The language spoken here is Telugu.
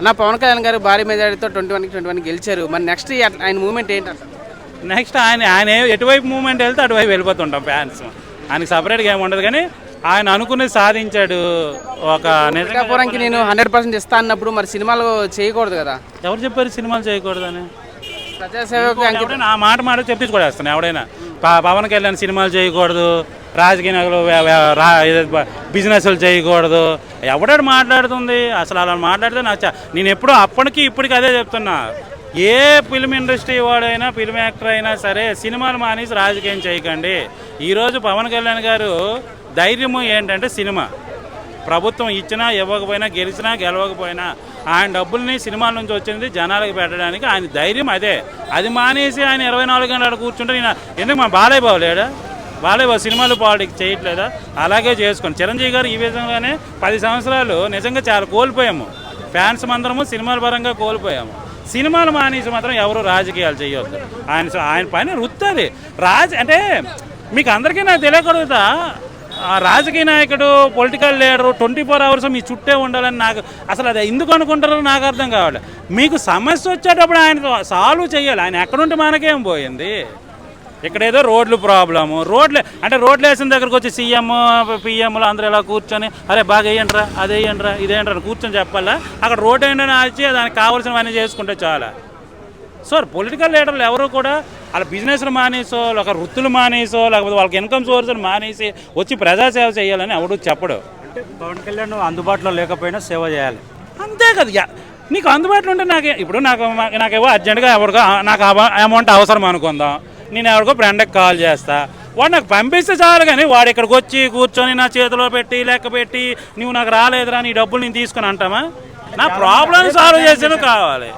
అన్న పవన్ కళ్యాణ్ గారు భారీ మెజారిటీతో ట్వంటీ వన్కి ట్వంటీ వన్ గెలిచారు. మరి నెక్స్ట్ ఆయన మూమెంట్ ఏంటి నెక్స్ట్ ఆయన ఆయన ఎటువైపు మూమెంట్ వెళ్తే అటువైపు వెళ్ళిపోతుంటాం ఫ్యాన్స్ ఆయనకి సపరేట్గా ఏమి ఉండదు కానీ ఆయన అనుకున్నది సాధించాడు ఒక నిజంగా పిఠాపురంకి నేను హండ్రెడ్ పర్సెంట్ ఇస్తా అన్నప్పుడు మరి సినిమాలు చేయకూడదు కదా. ఎవరు చెప్పారు సినిమాలు చేయకూడదని? ప్రజాసేవకు ఆ మాట మాట చెప్పించుకోడేస్తాను ఎవడైనా పవన్ కళ్యాణ్ సినిమాలు చేయకూడదు రాజకీయ నాయకులు బిజినెస్లు చేయకూడదు. ఎవడాడు మాట్లాడుతుంది? అసలు అలా మాట్లాడితే నాకు నేను ఎప్పుడూ అప్పటికి ఇప్పటికి అదే చెప్తున్నా. ఏ ఫిల్మ్ ఇండస్ట్రీ వాడైనా ఫిల్మ్ యాక్టర్ అయినా సరే సినిమాలు మానేసి రాజకీయం చేయకండి. ఈరోజు పవన్ కళ్యాణ్ గారు ధైర్యము ఏంటంటే సినిమా. ప్రభుత్వం ఇచ్చినా ఇవ్వకపోయినా గెలిచినా గెలవకపోయినా ఆయన డబ్బుల్ని సినిమాల నుంచి వచ్చింది జనాలకు పెట్టడానికి. ఆయన ధైర్యం అదే. అది మానేసి ఆయన ఇరవై నాలుగు గంటలు కూర్చుంటే నేను ఎందుకు మా బాలయ్య బాబు లేడా? బాలయ్య బాబు సినిమాలు పాలిటిక్స్ చేయట్లేదా? అలాగే చేసుకోండి చిరంజీవి గారు ఈ విధంగానే పది సంవత్సరాలు నిజంగా చాలా కోల్పోయాము. ఫ్యాన్స్ మందరము సినిమాల పరంగా కోల్పోయాము. సినిమాలు మానేసి మాత్రం ఎవరు రాజకీయాలు చేయొద్దు. ఆయన ఆయన పని వృత్తి రాజ అంటే మీకు అందరికీ నాకు తెలియకూడదా? ఆ రాజకీయ నాయకుడు political leader twenty four hours మీ చుట్టే ఉండాలని నాకు అసలు అది ఎందుకు అనుకుంటారో నాకు అర్థం కావాలి మీకు సమస్య వచ్చేటప్పుడు ఆయన సాల్వ్ చేయాలి. ఆయన ఎక్కడుంటే మనకేం పోయింది? ఇక్కడ ఏదో రోడ్లు ప్రాబ్లము రోడ్లు అంటే రోడ్లు వేసిన దగ్గరకు వచ్చి సీఎం పిఎంలు అందరూ ఇలా కూర్చొని అరే బాగా వేయండిరా అదే వేయండిరా ఇదేంట్రా అని కూర్చొని చెప్పాలా? అక్కడ రోడ్ ఏంటని ఆచి దానికి కావాల్సినవన్నీ చేసుకుంటే చాలా. సార్ పొలిటికల్ లీడర్లు ఎవరు కూడా వాళ్ళ బిజినెస్లు మానేసో లేక వృత్తులు మానేసో లేకపోతే వాళ్ళకి ఇన్కమ్ సోర్స్ మానేసి వచ్చి ప్రజాసేవ చేయాలని ఎవడు చెప్పడు. అంటే పవన్ కళ్యాణ్ అందుబాటులో లేకపోయినా సేవ చేయాలి. అంతే కదా. నీకు అందుబాటులో ఉంటే నాకు ఇప్పుడు నాకు నాకేవో అర్జెంటుగా ఎవరికో నాకు అమౌంట్ అవసరం అనుకుందాం. నేను ఎవరికో ఫ్రెండ్కి కాల్ చేస్తా. వాడు నాకు పంపిస్తే చాలు కానీ వాడు ఇక్కడికి వచ్చి కూర్చొని నా చేతిలో పెట్టి లెక్క పెట్టి నువ్వు నాకు రాలేదురా నీ డబ్బులు నేను తీసుకుని అంటామా? నా ప్రాబ్లం సాల్వ్ చేసేది కావాలి.